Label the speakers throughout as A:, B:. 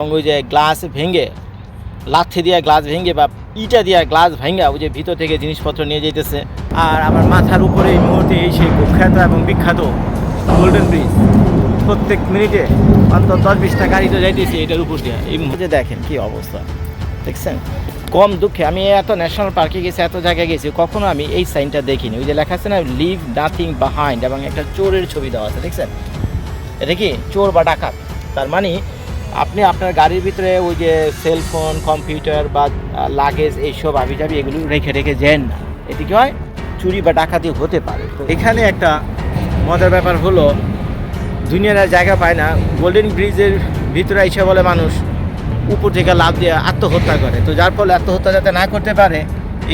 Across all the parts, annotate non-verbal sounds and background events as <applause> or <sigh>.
A: এবং ওই যে গ্লাস ভেঙে, লাথি দিয়ে গ্লাস ভেঙে বা ইটা দিয়ে গ্লাস ভেঙে, ওই যে ভিতর থেকে জিনিসপত্র নিয়ে যেতেছে আর আমার মাথার উপরে এই মুহূর্তে এই সেই কুখ্যাত এবং বিখ্যাত গোল্ডেন ব্রিজ প্রত্যেক মিনিটে অন্তত দশ বিশটা গাড়ি তো যাইতেছে এটার উপর দিয়ে। এই মুহূর্তে দেখেন কি অবস্থা। দেখছেন? কম দুঃখে আমি এত ন্যাশনাল পার্কে গেছি, এত জায়গায় গেছি, কখনো আমি এই সাইনটা দেখিনি। ওই যে লেখা আছে না লিভ নাথিং বাহাইন্ড এবং একটা চোরের ছবি দেওয়া আছে, দেখছেন? এটা কি? চোর বা ডাকাত। তার মানে আপনি আপনার গাড়ির ভিতরে ওই যে সেলফোন কম্পিউটার বা লাগেজ এইসব আবিজাবি এগুলো রেখে রেখে যেন না। এতে কি হয়? চুরি বা ডাকাতি হতে পারে। এখানে একটা মজার ব্যাপার হলো, দুনিয়ার জায়গা পায় না। গোল্ডেন ব্রিজের ভিতরে এসে বলে মানুষ, উপর থেকে লাভ দিয়ে আত্মহত্যা করে। তো যার ফলে আত্মহত্যা যাতে না করতে পারে,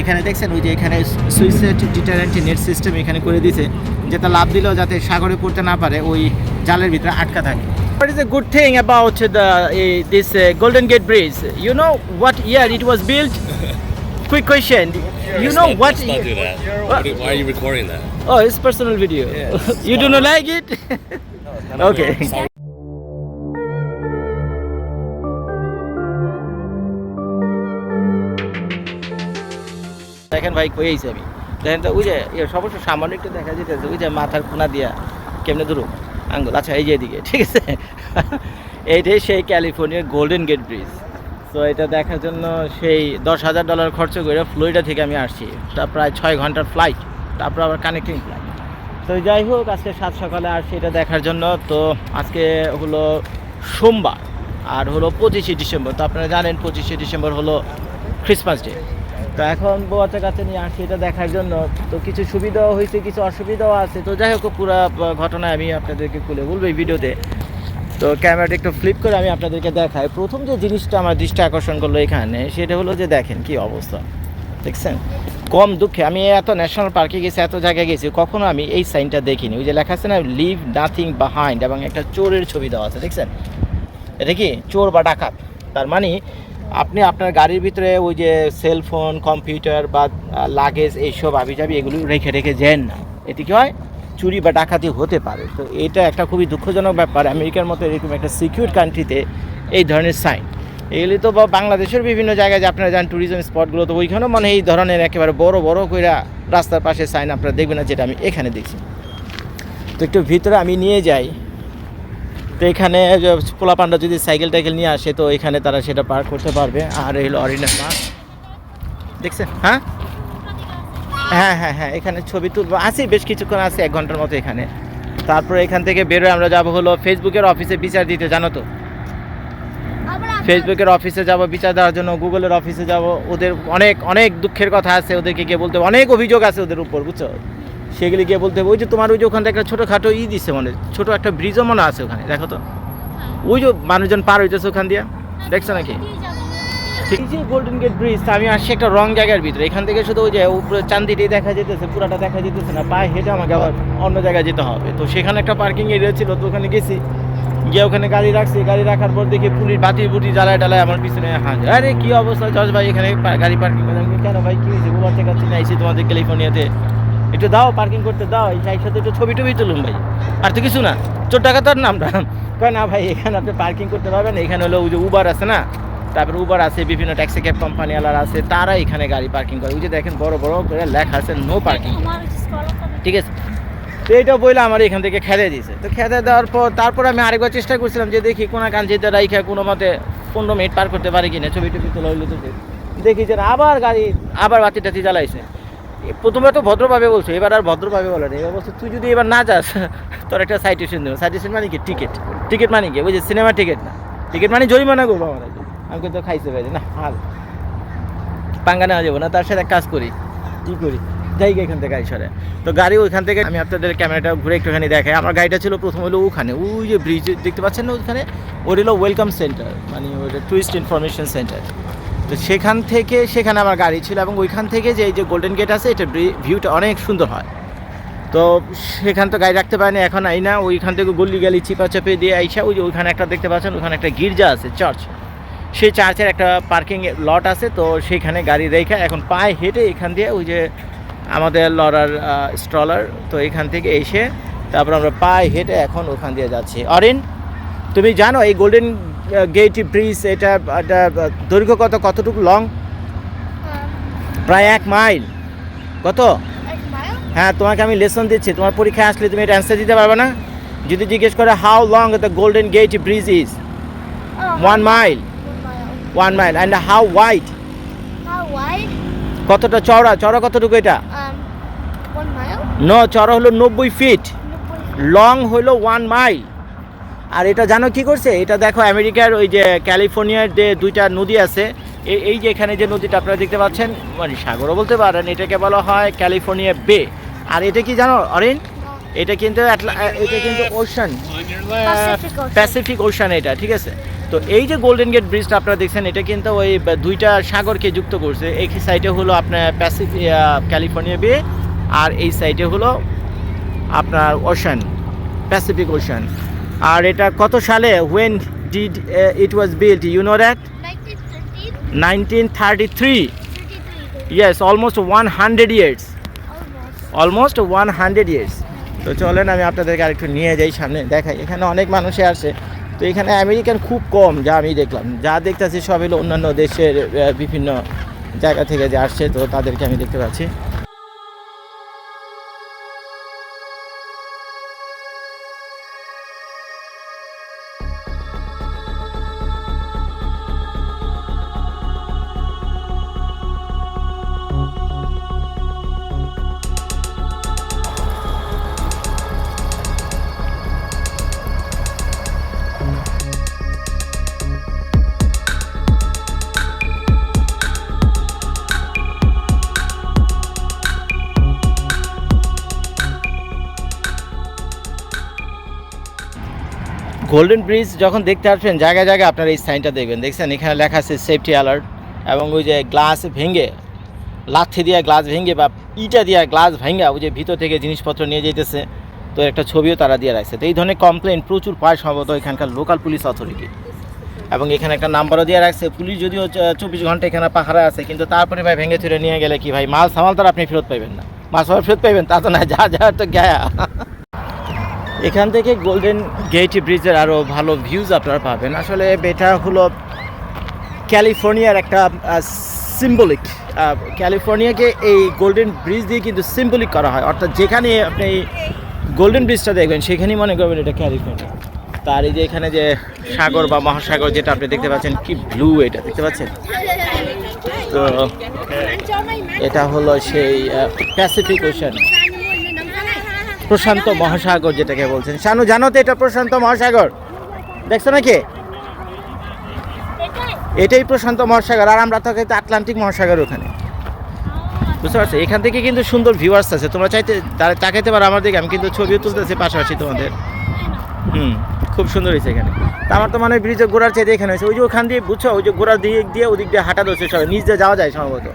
A: এখানে দেখছেন ওই যে এখানে সুইসাইড ডিটারেন্ট নেট সিস্টেম এখানে করে দিয়েছে, যাতে লাভ দিলেও যাতে সাগরে পড়তে না পারে, ওই জালের ভিতরে আটকা থাকে। What is a good thing about the uh, this uh, Golden Gate Bridge? You know what year it was built? Quick question. You know
B: not-
A: what?
B: Let's not do that.
A: What?
B: Why- Why are you recording that?
A: Oh, it's personal video.
B: Yeah,
A: you do not like it? no, okay. দেখেন ভাই কইয়েছি আমি দেখেন তো ওই যে সমস্যা সামান্য একটু দেখা যেতেছে ওই যে মাথার কোনা দিয়া কেমনে ধরু আঙ্গুল। আচ্ছা এই যে এদিকে, ঠিক আছে? এইটাই সেই ক্যালিফোর্নিয়ার গোল্ডেন গেট ব্রিজ তো এটা দেখার জন্য সেই দশ হাজার ডলার খরচ করে ফ্লোরিডা থেকে আমি আসছি। তা প্রায় ছয় ঘণ্টার ফ্লাইট তারপর আবার কানেক্টিং ফ্লাইট তো যাই হোক, আজকে সাত সকালে আসছি এটা দেখার জন্য। তো আজকে হলো সোমবার, আর হলো পঁচিশে ডিসেম্বর। তো আপনারা জানেন, পঁচিশে ডিসেম্বর হলো ক্রিসমাস ডে তো এখন বউয়ার কাছে নিয়ে আসছি এটা দেখার জন্য। তো কিছু সুবিধাও হয়েছে, কিছু অসুবিধাও আছে। তো যাই হোক, পুরো ঘটনা আমি আপনাদেরকে খুলে বলব এই ভিডিওতে। তো ক্যামেরাটা একটু ফ্লিপ করে আমি আপনাদেরকে দেখাই। প্রথম যে জিনিসটা আমার দৃষ্টি আকর্ষণ করল এখানে, সেটা হলো যে দেখেন কি অবস্থা। দেখছেন? কম দুঃখে। আমি এত ন্যাশনাল পার্কে গেছি, এত জায়গায় গেছি, কখনো আমি এই সাইনটা দেখিনি। ওই যে লেখা আছে না লিভ নাথিং বাহাইন্ড এবং একটা চোরের ছবি দেওয়া আছে। দেখছেন? এটা কি? চোর বা ডাকাত। তার মানে আপনি আপনার গাড়ির ভিতরে ওই যে সেলফোন কম্পিউটার বা লাগেজ এইসব আবিজাবি এগুলো রেখে রেখে যেন না। এতে কি হয়? চুরি বা ডাকাতি হতে পারে। তো এটা একটা খুবই দুঃখজনক ব্যাপার। আমেরিকার মতো এরকম একটা সিকিউর কান্ট্রিতে এই ধরনের সাইন এগুলি তো বাংলাদেশের বিভিন্ন জায়গায় যে আপনারা যান ট্যুরিজম স্পটগুলো তো ওইখানেও মানে এই ধরনের একেবারে বড় বড় কইরা রাস্তার পাশে সাইন আপনারা দেখবেন না, যেটা আমি এখানে দেখছি। তো একটু ভিতরে আমি নিয়ে যাই। তো এখানে পোলা পান্ডা যদি সাইকেল টাইকেল নিয়ে আসে তো এখানে তারা সেটা পার করতে পারবে। আর এই হলো অরিজিনাল মাছ দেখছেন? হ্যাঁ? হ্যাঁ হ্যাঁ হ্যাঁ এখানে ছবি তুলবো। আছি বেশ কিছুক্ষণ আছে এক ঘণ্টার মতো এখানে। তারপরে এখান থেকে বেরোয় আমরা যাব হলো ফেসবুকের অফিসে বিচার দিতে জানো তো? ফেসবুকের অফিসে যাব বিচার দেওয়ার জন্য। গুগলের অফিসে যাব। ওদের অনেক অনেক দুঃখের কথা আছে ওদেরকে গিয়ে বলতে অনেক অভিযোগ আছে ওদের উপর বুঝছ? সেগুলি গিয়ে বলতে হবে ওই যে তোমার ওই যে ওখান থেকে একটা ছোটোখাটো ই দিছে মনে হয়, ছোটো একটা ব্রিজও মনে আছে ওখানে দেখো তো। ওই যে মানুষজন পার হইতেছে ওখান দিয়ে দেখছ নাকি? ঠিক আছে গোল্ডেন গেট ব্রিজ আমি আসছি একটা রং জায়গার ভিতরে এখান থেকে শুধু ওই যে উপরে চান্দিটাই দেখা যেতেছে পুরাটা দেখা যেতেছে না পায়ে হেঁটে আমাকে আবার অন্য জায়গায় যেতে হবে। তো সেখানে একটা পার্কিং এরিয়া ছিল তো ওখানে গেছি গিয়ে ওখানে গাড়ি রাখছি গাড়ি রাখার পর দেখি পুলিশ বাতি বুটি জ্বালায় টালায় আমার পিছনে হাঁ আরে কী অবস্থা জজ ভাই এখানে গাড়ি পার্কিং কেন ভাই কি হয়েছে? গোবার থেকে চিনে আইসি তোমাদের ক্যালিফোর্নিয়াতে একটু দাও পার্কিং করতে দাও, এই সাথে একটু ছবি টবি তুলুন ভাই। আর তো কিছু না চোর টাকা তোর নামটা কয় না ভাই, এখানে আপনি পার্কিং করতে পারবেন, এখানে হলো ওই যে উবার আছে না? তারপরে উবার আছে, বিভিন্ন ট্যাক্সি ক্যাব কোম্পানি আলার আছে, তারা এখানে গাড়ি পার্কিং করে। ওই যে দেখেন, বড় বড় করে লেখা আছে নো পার্কিং ঠিক আছে? তো এইটা বইলে আমার এখান থেকে খেদে দিয়েছে তো খেদে দেওয়ার পর, তারপর আমি আরেকবার চেষ্টা করছিলাম যে দেখি কোনো যেতে রাইখা কোনো মতে পনেরো মিনিট পার করতে পারি কিনা, ছবি টবি তোলা হইল তো দেখি যে আবার গাড়ি আবার বাতি টাতি জ্বালাইছে। প্রথমে তো ভদ্রভাবে বলছো, এবার আর ভদ্রভাবে বলে না। এবার বলছো, তুই যদি এবার না যাস, <laughs> তোর একটা সাইটেশন দেবো। সাইটেশন মানে কি? টিকিট টিকিট মানে কি? ওই যে সিনেমা টিকিট না? টিকিট মানে জরিমানা করব আমরা। আমাকে তো খাইছে ভাই, না, হাল। পাঙ্গা নেওয়া যাব না, তার সাথে কাজ করি। কি করি? যাই এখান থেকে গাড়ি সরে। তো গাড়ি ওইখান থেকে আমি আপনাদের ক্যামেরাটা ঘুরে একটুখানি দেখাই। আমার গাড়িটা ছিল প্রথম হলো ওখানে। ওই যে ব্রিজ দেখতে পাচ্ছেন না ওখানে ওর হলো ওয়েলকাম সেন্টার মানে ওটা টুরিস্ট ইনফরমেশন সেন্টার তো সেখান থেকে সেখানে আমার গাড়ি ছিল এবং ওইখান থেকে যে এই যে গোল্ডেন গেট আছে, এটা ভিউটা অনেক সুন্দর হয়। তো সেখান তো গাড়ি রাখতে পারিনি, এখন আই না, ওইখান থেকে গল্লি গালি চিপা চাপে দিয়ে আইসা, ওই যে ওইখানে একটা দেখতে পাচ্ছেন ওখানে একটা গির্জা আছে চার্চ সেই চার্চের একটা পার্কিং লট আছে, তো সেইখানে গাড়ি রেখে এখন পায়ে হেঁটে এখান দিয়ে ওই যে আমাদের লড়ার স্ট্রলার তো এখান থেকে এসে তারপর আমরা পায়ে হেঁটে এখন ওখান দিয়ে যাচ্ছি। অরিন, তুমি জানো এই গোল্ডেন গেইটি ব্রিজ এটা এটা দৈর্ঘ্য কত? কতটুকু লং
B: Um,
A: প্রায় এক মাইল। কত? হ্যাঁ তোমাকে আমি লেসন দিচ্ছি। তোমার পরীক্ষায় আসলে তুমি এটা অ্যান্সার দিতে পারবে না। যদি জিজ্ঞেস করে how long the Golden Gate bridge is one mile one mile and how wide কতটা চওড়া? চওড়া কতটুকু এটা?
B: Um?
A: ন চওড়া হলো নব্বই ফিট লং হলো ওয়ান মাইল আর এটা জানো কি করছে? এটা দেখো আমেরিকার ওই যে ক্যালিফোর্নিয়ার যে দুইটা নদী আছে এই এই যে এখানে যে নদীটা আপনারা দেখতে পাচ্ছেন মানে সাগরও বলতে পারেন এটাকে বলা হয় ক্যালিফোর্নিয়া বে। আর এটা কি জানো অরেন?
B: no.
A: এটা কিন্তু এটা কিন্তু ওশান। প্যাসিফিক ওশান এটা ঠিক আছে? তো এই যে গোল্ডেন গেট ব্রিজটা আপনারা দেখছেন এটা কিন্তু ওই দুইটা সাগরকে যুক্ত করছে। এই সাইডে হলো আপনার প্যাসিফিক ক্যালিফোর্নিয়া বে আর এই সাইডে হলো আপনার ওশান প্যাসিফিক ওশান আর এটা কত সালে? When did it was built you know that nineteen thirty three yes almost one hundred years almost one hundred years তো চলেন আমি আপনাদেরকে আরেকটু নিয়ে যাই সামনে। দেখাই এখানে অনেক মানুষে আসে তো এখানে আমেরিকান খুব কম যা আমি দেখলাম। যা দেখতেছি সব হলো অন্যান্য দেশের বিভিন্ন জায়গা থেকে যে আসছে তো তাদেরকে আমি দেখতে পাচ্ছি। গোল্ডেন ব্রিজ যখন দেখতে আসবেন, জায়গায় জায়গায় আপনার এই সাইনটা দেখবেন। দেখছেন, এখানে লেখা আছে সেফটি অ্যালার্ট এবং ওই যে গ্লাস ভেঙে লাথি দিয়ে গ্লাস ভেঙে বা ইটা দিয়ে গ্লাস ভেঙে ওই যে ভিতর থেকে জিনিসপত্র নিয়ে যেতেছে তো একটা ছবিও তারা দিয়ে রাখছে। তো এই ধরনের কমপ্লেন প্রচুর পায় সম্ভবত এখানকার লোকাল পুলিশ অথরিটি এবং এখানে একটা নাম্বারও দিয়ে রাখছে, পুলিশ যদিও চব্বিশ ঘণ্টা এখানে পাহারা আছে, কিন্তু তারপরে ভাই ভেঙে চুরে নিয়ে গেলে কি ভাই? মাল সামাল তারা আপনি ফেরত পাইবেন না। মাল সামাল ফেরত পাইবেন, তা তো না, যা যা, তো গায়া। এখান থেকে গোল্ডেন গেট ব্রিজের আরও ভালো ভিউজ আপনারা পাবেন। আসলে এটা হলো ক্যালিফোর্নিয়ার একটা সিম্বলিক ক্যালিফোর্নিয়াকে এই গোল্ডেন ব্রিজ দিয়ে কিন্তু সিম্বলিক করা হয়। অর্থাৎ যেখানে আপনি এই গোল্ডেন ব্রিজটা দেখবেন সেখানেই মনে করবেন এটা ক্যালিফোর্নিয়া তার এই যে এখানে যে সাগর বা মহাসাগর যেটা আপনি দেখতে পাচ্ছেন কি ব্লু এটা দেখতে পাচ্ছেন? তো এটা হলো সেই প্যাসিফিক ওশান প্রশান্ত মহাসাগর যেটাকে বলছেন। শানু, জানো তো এটা প্রশান্ত মহাসাগর? দেখছ নাকি? এটাই প্রশান্ত মহাসাগর, আর আমরা থাকে আটলান্টিক মহাসাগর ওখানে। বুঝতে পারছ? এখান থেকে কিন্তু সুন্দর ভিউয়ার্স আছে। তোমরা চাইতে তাকাইতে পারো আমার দিকে, আমি কিন্তু ছবিও তুলতেছি পাশাপাশি তোমাদের। হুম, খুব সুন্দর হয়েছে এখানে। আমার তো মানে ব্রিজে ঘোরার চাইতে এখানে হয়েছে। ওই যে ওখান দিয়ে, বুঝছ? ওই যে ঘোরার দিক দিয়ে, ওদিক দিয়ে হাঁটা ধরছে সবাই। নিচ দিয়ে যাওয়া যায় সম্ভবত।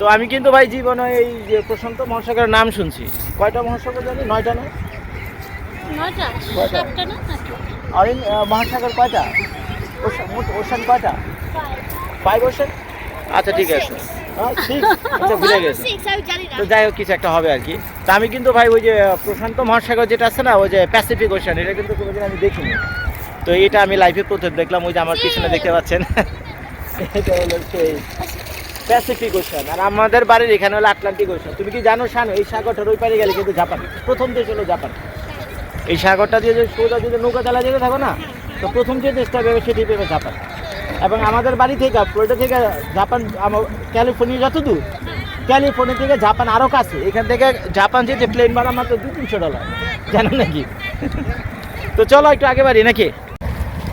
A: তো আমি কিন্তু ভাই জীবনে এই যে প্রশান্ত মহাসাগরের নাম শুনছি। কয়টা মহাসাগর জানি? নয়টা না? অরেন মহাসাগর কয়টা? ওশান কয়টা? Five ocean? আচ্ছা ঠিক আছে। হ্যাঁ? আচ্ছা ভুলে গেছে। তো যাই হোক কিছু একটা হবে আর কি। তা আমি কিন্তু ভাই ওই যে প্রশান্ত মহাসাগর যেটা আছে না ওই যে প্যাসিফিক ওশান এটা কিন্তু কোনোদিন আমি দেখিনি। তো এটা আমি লাইভে প্রথম দেখলাম ওই যে আমার পিছনে দেখতে পাচ্ছেন। <laughs> এটা হলো সেই। প্যাসিফিক ওশান আর আমাদের বাড়ির এখানে হলো আটলান্টিক ওশান তুমি কি জানো, শানো? এই সাগরটার ওই পারে গেলে কিন্তু জাপান প্রথম দেশ হলো জাপান এই সাগরটা দিয়ে যে সোজা যদি নৌকা চালা যেতে থাকো না, তো প্রথম যে দেশটা পেবে সেটি পেবে জাপান এবং আমাদের বাড়ি থেকে ফ্লোরিডা থেকে জাপান ক্যালিফোর্নিয়া যত দূর ক্যালিফোর্নিয়া থেকে জাপান আরও কাছে। এখান থেকে জাপান যেতে প্লেন ভাড়া মাত্র দু তিনশো ডলার জানো নাকি? তো চলো একটু আগে বাড়ি, নাকি?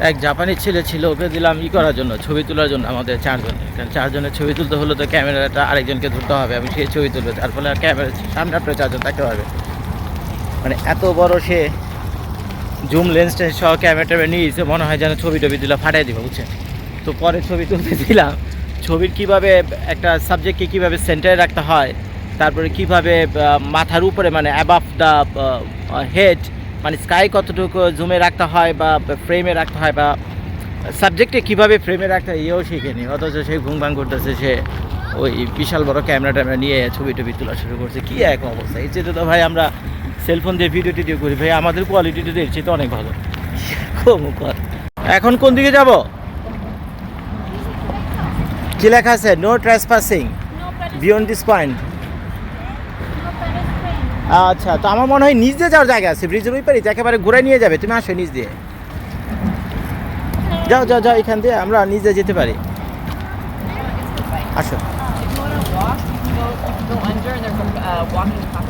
A: এক জাপানি ছেলে ছিল, ওকে দিলাম ই করার জন্য, ছবি তোলার জন্য আমাদের চারজনে। কারণ চারজনের ছবি তুলতে হলে তো ক্যামেরাটা আরেকজনকে ধরতে হবে, আমি সে ছবি তুলবে, তার ফলে ক্যামেরা সামনে আপনার চারজন থাকতে পারবে মানে এত বড় সে জুম লেন্স টেন্স সহ ক্যামেরা ট্যামেরা নিয়ে এসে মনে হয় যেন ছবি টবি দিলে ফাটাই দিবে, বুঝছেন? তো পরে ছবি তুলতে দিলাম, ছবির কীভাবে একটা সাবজেক্টকে কীভাবে সেন্টারে রাখতে হয়, তারপরে কীভাবে মাথার উপরে মানে অ্যাবাভ দ্য হেড মানে স্কাই কতটুকু জুমে রাখতে হয় বা ফ্রেমে রাখতে হয় বা সাবজেক্টে কীভাবে ফ্রেমে রাখতে হয় এও শিখেনি অথচ সে ঘুম ভাঙ করতেছে সে ওই বিশাল বড় ক্যামেরা ট্যামেরা নিয়ে ছবি টবি তোলা শুরু করছে। কী এক অবস্থা। এই চেয়ে তো ভাই আমরা সেলফোন দিয়ে ভিডিও টিডিও করি। ভাই আমাদের কোয়ালিটিটা এর চেয়ে তো অনেক ভালো। এখন কোন দিকে যাব? কি লেখা আছে? No trespassing. Beyond this point. আচ্ছা তো আমার মনে হয় নিজ দিয়ে যাওয়ার জায়গা আছে ব্রিজের ওই পারে একেবারে ঘুরে নিয়ে যাবে। তুমি আসো নিজ দিয়ে। যাও যাও যাও এখান দিয়ে আমরা নিজে যেতে পারি। আসো।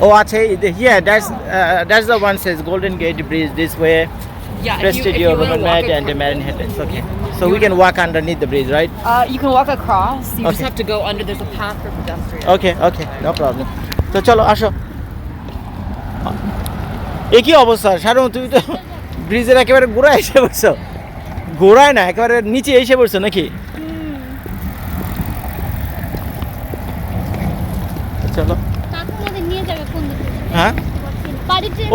A: ও আচ্ছা এই দেখ here that's that's the gate bridge this way
C: prestige your roman night and Marin headland bridge right
A: okay okay problem তো চলো আসো এ কি অবস্থা। সারো, তুমি তো ব্রিজের একেবারে গোড়ায় এসে পড়ছো। গোড়ায় না, একেবারে নিচে এসে পড়ছো নাকি? চলো? হ্যাঁ?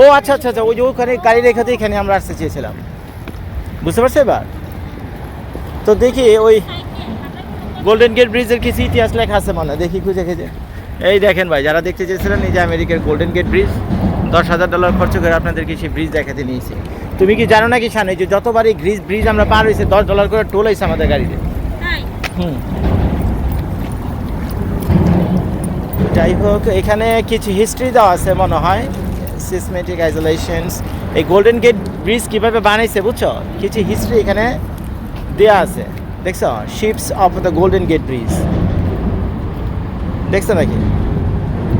A: ও আচ্ছা আচ্ছা আচ্ছা ওই যে ওখানে গাড়ি রেখাতে এখানে আমরা আসতে চেয়েছিলাম। বুঝতে পারছ এবার? তো দেখি ওই গোল্ডেন গেট ব্রিজের কিছু ইতিহাস লেখা আছে মনে দেখি, খুঁজে খুঁজে। এই দেখেন ভাই, যারা দেখতে চেয়েছিলেন, এই যে আমেরিকার গোল্ডেন গেট ব্রিজ দশ হাজার ডলার খরচ করে আপনাদেরকে সেই ব্রিজ দেখাতে নিয়েছি। তুমি কি জানো নাকি শানে যে যতবারই গ্রিজ ব্রিজ আমরা পার হয়েছে দশ ডলার করে টোল হয়েছে আমাদের গাড়িতে? হুম। যাই হোক এখানে কিছু হিস্ট্রি দেওয়া আছে মনে হয়। সিসমেটিক আইসোলেশনস এই গোল্ডেন গেট ব্রিজ কীভাবে বানাইছে বুঝছ? কিছু হিস্ট্রি এখানে দেওয়া আছে। দেখছ? Ships of the golden gate bridge দেখছ নাকি?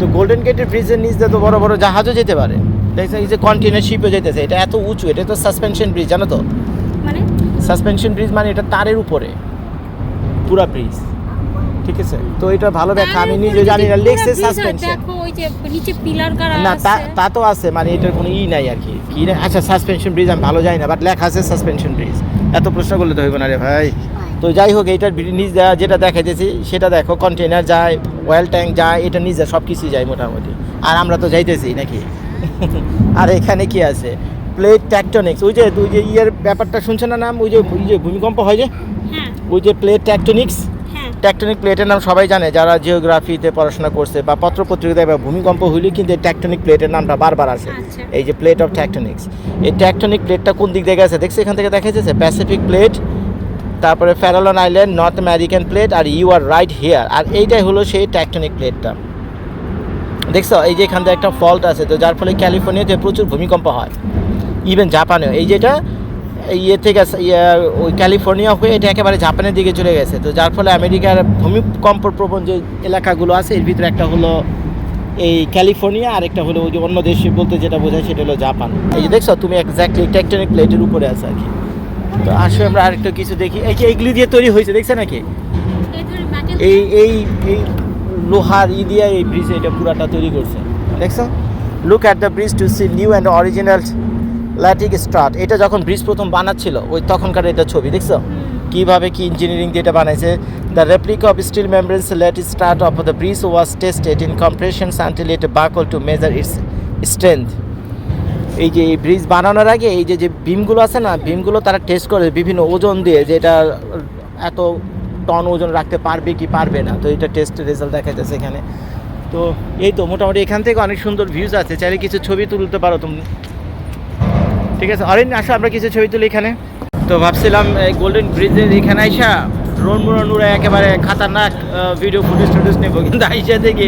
A: তো গোল্ডেন গেটের ব্রিজের নিচ দিয়ে তো বড় বড় জাহাজও যেতে পারে। দেখছ এই যে কন্টেনার শিপও যেতেছে এটা এত উঁচু এটা তো সাসপেনশন ব্রিজ জানো তো?
B: মানে?
A: সাসপেনশন ব্রিজ মানে এটা তারের উপরে পুরা ব্রিজ ঠিক আছে? তো এটা ভালো ব্যাখ্যা আমি নিজে জানি না লেগসে সাসপেনশন
B: দেখো ওই যে নিচে পিলার করা
A: না তা তা তো আছে মানে এটার কোনো ই নাই আর কি। কি না আচ্ছা সাসপেনশন ব্রিজ আমি ভালো জানি না বাট লেখা আছে সাসপেনশন ব্রিজ এত প্রশ্ন করলে তো হইব না রে ভাই। তো যাই হোক এইটার নিজ যেটা দেখাইতেছি সেটা দেখো কন্টেনার যায় অয়েল ট্যাঙ্ক যায় এটা নিজে সব কিছুই যায় মোটামুটি। আর আমরা তো যাইতেছি নাকি? <laughs> আর এখানে কি আছে? প্লেট ট্যাকটনিক্স ওই যে ওই যে ইয়ের ব্যাপারটা শুনছে না নাম? ওই যে ওই যে ভূমিকম্প হয় যে?
B: হ্যাঁ।
A: ওই যে প্লেট ট্যাকটনিক্স ট্যাকটনিক প্লেটের নাম সবাই জানে যারা জিওগ্রাফিতে পড়াশোনা করছে বা পত্র পত্রপত্রিকায় বা ভূমিকম্প হইলে কিন্তু এই ট্যাকটনিক প্লেটের নামটা বারবার আসে।
B: আচ্ছা।
A: এই যে প্লেট অফ ট্যাকটনিক্স এই ট্যাকটনিক প্লেটটা কোন দিক দিয়ে গেছে দেখছি এখান থেকে দেখা যাচ্ছে প্যাসিফিক প্লেট তারপরে Farallon island north American plate R you are right here আর এইটাই হলো সেই ট্যাকটনিক প্লেটটা দেখছ? এই যে এখান থেকে একটা ফল্ট আছে তো যার ফলে ক্যালিফোর্নিয়াতে প্রচুর ভূমিকম্প হয়। ইভেন জাপানেও এই যেটা ইয়ে থেকে ইয়ে, ওই ক্যালিফোর্নিয়া হয়ে এটা একেবারে জাপানের দিকে চলে গেছে। তো যার ফলে আমেরিকার ভূমিকম্প প্রবণ যে এলাকাগুলো আছে এর ভিতরে একটা হলো এই ক্যালিফোর্নিয়া আর একটা হলো ওই যে অন্য দেশ বলতে যেটা বোঝায় সেটা হলো জাপান এই যে দেখছ? তুমি এক্স্যাক্টলি টেকটনিক প্লেটের উপরে আছে আর কি। তো আসো, আমরা আরেকটা কিছু দেখি। এই যে এইগুলি দিয়ে তৈরি হয়েছে, দেখছে নাকি?
B: এই
A: এই এই লোহার ই দিয়ে এই ব্রিজ এটা পুরাটা তৈরি করছে। দেখছ? Look at the bridge to see new and original lattice strut এটা যখন ব্রিজ প্রথম বানাচ্ছিল, ওই তখনকার এটা ছবি, দেখছ? কীভাবে কি ইঞ্জিনিয়ারিং দিয়ে এটা বানাইছে। The replica of steel membranes lattice start of the bridge was tested in compressions until it buckle to measure it's strength এই যে এই ব্রিজ বানানোর আগে এই যে যে বিমগুলো আছে না বিমগুলো তারা টেস্ট করে বিভিন্ন ওজন দিয়ে যে এটা এত টন ওজন রাখতে পারবে কি পারবে না। তো এটা টেস্ট রেজাল্ট দেখা যাচ্ছে এখানে। তো এই তো মোটামুটি এখান থেকে অনেক সুন্দর ভিউজ আছে। চাইলে কিছু ছবি তুলতে পারো তুমি। ঠিক আছে? অরেন, আসো, আমরা কিছু ছবি তুলি এখানে। তো ভাবছিলাম এই গোল্ডেন ব্রিজের এখানে আইসা ড্রোন মুরন উড়ে একেবারে খাতারনাক ভিডিও ফুটেজ টুটেজ নেব। কিন্তু আইসা দেখি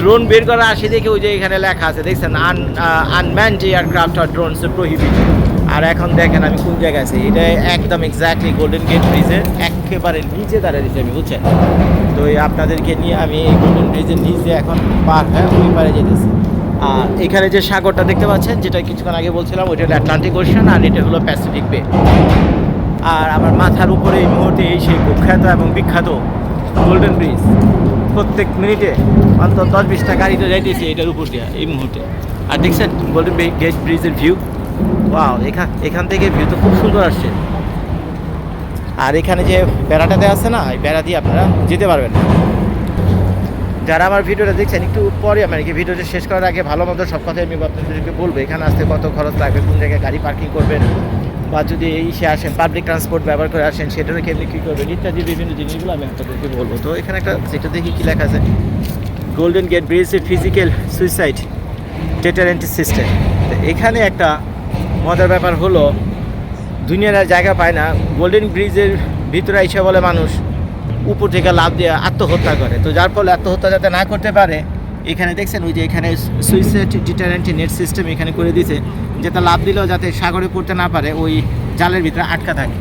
A: ড্রোন বের করা আসে দেখে ওই যে এখানে লেখা আছে, দেখছেন? আন আনম্যান্ড এয়ারক্রাফট আর ড্রোনস প্রহিবিট আর এখন দেখেন আমি কোন জায়গায় আছি, এটা একদম এক্স্যাক্টলি গোল্ডেন গেট ব্রিজের একেবারে নিচে দাঁড়িয়েছি আমি, বুঝছেন? তো এই আপনাদেরকে নিয়ে আমি এই গোল্ডেন ব্রিজের নিচে এখন পার হ্যাঁ ওই পারে যেতেছি। আর এখানে যে সাগরটা দেখতে পাচ্ছেন, যেটা কিছুক্ষণ আগে বলছিলাম, ওইটা হলো আটলান্টিক ওশান আর এটা হলো প্যাসিফিক বে আর আমার মাথার উপরে এই মুহূর্তে এই সেই কুখ্যাত এবং বিখ্যাত গোল্ডেন ব্রিজ প্রত্যেক মিনিটে অন্তত দশ বিশটা গাড়ি তো যাইতেছে এটার উপর দিয়ে, এই মুহূর্তে। আর দেখছেন গোল্ডেন গেট ব্রিজের ভিউ ওয়াও এখান এখান থেকে ভিউ তো খুব সুন্দর আসছে। আর এখানে যে বেড়াটা দেওয়া আছে না, এই বেড়া দিয়ে আপনারা যেতে পারবেন যারা আমার ভিডিওটা দেখছেন, একটু পরে আমার কি ভিডিওটা শেষ করার আগে ভালো মতো সব কথাই আমি আপনাদেরকে বলব। এখানে আসতে কত খরচ লাগবে, কোন জায়গায় গাড়ি পার্কিং করবেন বা যদি এই সে আসেন পাবলিক ট্রান্সপোর্ট ব্যবহার করে আসেন সেটারও কেমনি কী করবেন? ইত্যাদি বিভিন্ন জিনিসগুলো আমি আপনাদেরকে বলব। তো এখানে একটা, যেটা দেখি কী লেখা আছে? Golden gate bridge physical suicide deterrent system এখানে একটা মজার ব্যাপার হলো, দুনিয়ার আর জায়গা পায় না। গোল্ডেন ব্রিজের ভিতরে এসে বলে মানুষ, উপর থেকে লাভ দিয়ে আত্মহত্যা করে। তো যার ফলে আত্মহত্যা যাতে না করতে পারে এখানে দেখছেন, ওই যে এখানে সুইসাইড ডিটারেন্ট নেট সিস্টেম এখানে করে দিয়েছে, যাতে লাভ দিলেও যাতে সাগরে পড়তে না পারে, ওই জালের ভিতরে আটকা থাকে।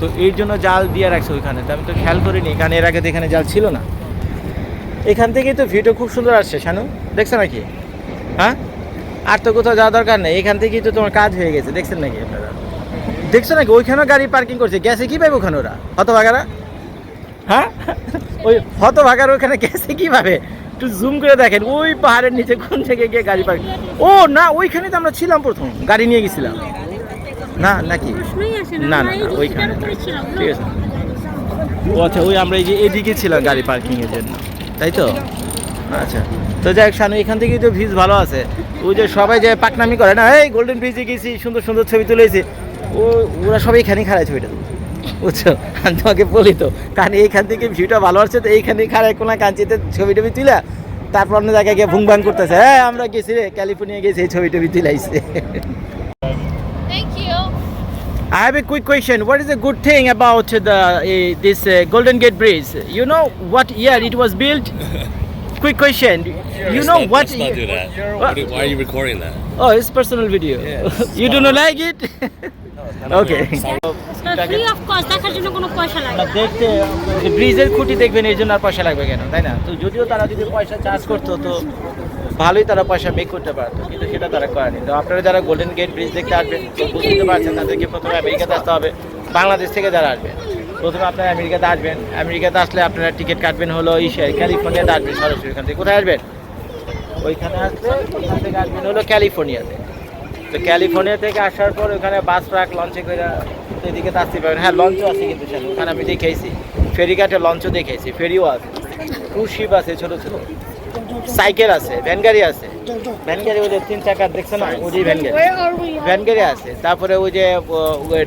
A: তো এর জন্য জাল দিয়ে রাখছে ওইখানে। তো আমি তো খেয়াল করিনি, কারণ এর আগে তো এখানে জাল ছিল না। এখান থেকেই তো ভিডিও খুব সুন্দর আসছে, শানু। দেখছ নাকি? হ্যাঁ? আর তো কোথাও যাওয়া দরকার নেই। এখান থেকেই তো তোমার কাজ হয়ে গেছে। দেখছেন নাকি আপনারা? দেখছ নাকি? ওইখানেও গাড়ি পার্কিং করছে। গ্যাসে কী পাবে ওখানে ওরা? হতভাগারা? হ্যাঁ? ওই হতভাগার ওখানে গেছে কীভাবে? একটু জুম করে দেখেন ওই পাহাড়ের নিচে কোন থেকে গিয়ে গাড়ি পার্কিং ও না ওইখানে তো আমরা ছিলাম প্রথম গাড়ি নিয়ে গেছিলাম। না নাকি?
B: না
A: না ওইখানে? ঠিক আছে। ও আচ্ছা ওই আমরা এই যে এদিকে ছিলাম গাড়ি পার্কিং এর জন্য তাই তো? আচ্ছা তো যাই হোক শানু এখান থেকেই তো ভিজ ভালো আছে। ওই যে সবাই যে পাকনামি করে না এই গোল্ডেন ব্রিজে গেছি সুন্দর সুন্দর ছবি তুলেছি। ও ওরা সবাই এখানেই খাড়ায় ছবিটা তুলছে। বুঝছ আমি তোমাকে বলি তো কারণ এইখান থেকে ভিউটা ভালো আসছে তো এইখানেই খাড়ায় কোনা কাঞ্চিতে ছবি টবি তুলে তারপর অন্য জায়গায় গিয়ে ভুং ভাং করতেছে হ্যাঁ আমরা গেছি রে ক্যালিফোর্নিয়া গেছি এই ছবি টবি তুলাইছে I have a quick question. What is the good thing about the uh, this uh, Golden Gate Bridge? You know what year it was built? quick question. You know
D: not,
A: what?
D: Let's not do that.
A: What-
D: why are you recording that?
A: Oh, it's personal video. you do not like it? Okay.
B: Free of cost দেখার জন্য কোনো পয়সা লাগে না।
A: দেখতে ব্রিজের খুঁটি দেখবেন এই জন্য আর পয়সা লাগবে কেন তাই না? তো যদিও তারা যদি পয়সা চার্জ করতো তো ভালোই তারা পয়সা মেক করতে পারতো কিন্তু সেটা তারা করেনি। তো আপনারা যারা গোল্ডেন গেট ব্রিজ দেখতে আসবেন তো বুঝতে পারছেন তাদেরকে প্রথমে আমেরিকাতে আসতে হবে বাংলাদেশ থেকে যারা আসবেন। প্রথমে আপনারা আমেরিকাতে আসবেন আমেরিকাতে আসলে আপনারা টিকিট কাটবেন হলো ইসে ক্যালিফোর্নিয়াতে আসবেন সরাসরি ওখান থেকে। কোথায় আসবেন? ওইখানে আসলে ওইখান থেকে আসবেন হলো ক্যালিফোর্নিয়াতে তো ক্যালিফোর্নিয়া থেকে আসার পর ওখানে বাস, ট্রাক লঞ্চে করে এদিকে তো আসতে পারবেন। হ্যাঁ লঞ্চও আছে কিন্তু ওখানে আমি দেখেছি ফেরিঘাটে লঞ্চও দেখেছি ফেরিও আছে। ক্রুজ শিপ আছে, ছোটো ছোটো। সাইকেল আছে ভ্যান গাড়ি আছে। ভ্যান গাড়ি ওই যে তিন চাকার দেখছেন ওই যে ভ্যান গাড়ি? ভ্যান গাড়ি আছে। তারপরে ওই যে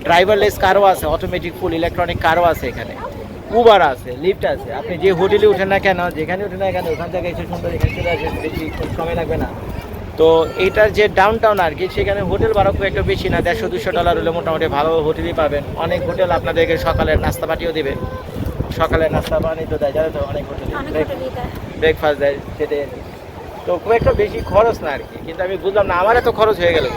A: ড্রাইভারলেস কারও আছে অটোমেটিক ফুল ইলেকট্রনিক কারও আছে এখানে। উবার আছে লিফট আছে। আপনি যে হোটেলে উঠেন না কেন, যেখানে উঠেন না কেন, ওখান থেকে এসে সুন্দর এখানে চলে আসবেন বেশি সময় লাগবে না। তো এইটার যে ডাউন টাউন আর কি সেখানে হোটেল ভাড়া খুব একটা বেশি না দেড়শো দুশো ডলার হলে মোটামুটি ভালো হোটেলই পাবেন। অনেক হোটেল আপনাদেরকে সকালের নাস্তা পাঠিয়েও দেবে। সকালে নাস্তা পানি তো দেয় জানো তো অনেক হোটেল ব্রেকফাস্ট দেয়। সেটা তো খুব একটা বেশি খরচ না আর কি কিন্তু আমি বুঝলাম না আমার এত খরচ হয়ে গেল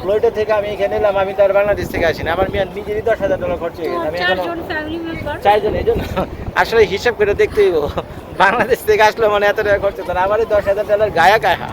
A: ফ্লোরিডা থেকে আমি এখানে এলাম আমি তো আর বাংলাদেশ থেকে আসিনি আমার মেয়ে নিজেরই দশ হাজার ডলার খরচ হয়ে গেছে আমি এখনও
B: চারজন ফ্যামিলি মেম্বার
A: চারজন এই জন্য আসলে হিসাব করে দেখতেই বাংলাদেশ থেকে আসলে মানে এত টাকা খরচ না আমারই দশ হাজার ডলার গায়া গায়া।